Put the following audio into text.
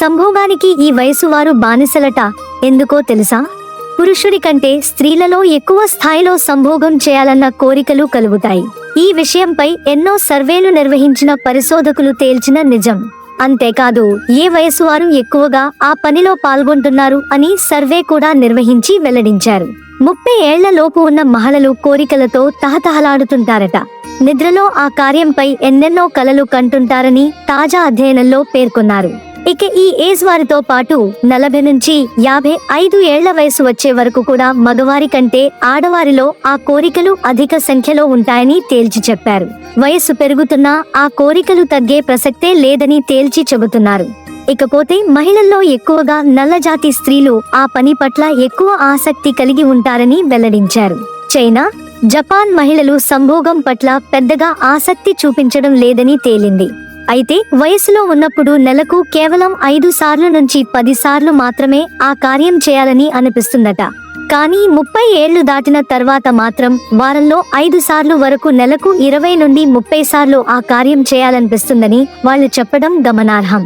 సంభోగానికి ఈ వయసు వారు బానిసలట ఎందుకో తెలుసా? పురుషుడి కంటే స్త్రీలలో ఎక్కువ స్థాయిలో సంభోగం చేయాలన్న కోరికలు కలుగుతాయి. ఈ విషయంపై ఎన్నో సర్వేలు నిర్వహించిన పరిశోధకులు తేల్చిన నిజం. అంతేకాదు ఏ వయసు వారు ఎక్కువగా ఆ పనిలో పాల్గొంటున్నారు అని సర్వే కూడా నిర్వహించి వెల్లడించారు. ముప్పై ఏళ్ళ లోపు ఉన్న మహిళలు కోరికలతో తహతహలాడుతుంటారట. నిద్రలో ఆ కార్యంపై ఎన్నెన్నో కలలు కంటుంటారని తాజా అధ్యయనంలో పేర్కొన్నారు. ఇక ఈ ఏజ్ వారితో పాటు నలభై నుంచి యాభై ఐదు ఏళ్ళ వయసు వచ్చే వరకు కూడా మగవారి కంటే ఆడవారిలో ఆ కోరికలు అధిక సంఖ్యలో ఉంటాయని తేల్చి చెప్పారు. వయస్సు పెరుగుతున్నా ఆ కోరికలు తగ్గే ప్రసక్తే లేదని తేల్చి చెబుతున్నారు. ఇకపోతే మహిళల్లో ఎక్కువగా నల్లజాతి స్త్రీలు ఆ పని పట్ల ఎక్కువ ఆసక్తి కలిగి ఉంటారని వెల్లడించారు. చైనా జపాన్ మహిళలు సంభోగం పట్ల పెద్దగా ఆసక్తి చూపించడం లేదని తేలింది. అయితే వయసులో ఉన్నప్పుడు నెలకు కేవలం ఐదు సార్లు నుంచి పది సార్లు మాత్రమే ఆ కార్యం చేయాలని అనిపిస్తుందట. కానీ ముప్పై ఏళ్ళు దాటిన తర్వాత మాత్రం వారంలో ఐదు సార్లు వరకు నెలకు ఇరవై నుండి ముప్పై సార్లు ఆ కార్యం చేయాలనిపిస్తుందని వాళ్ళు చెప్పడం గమనార్హం.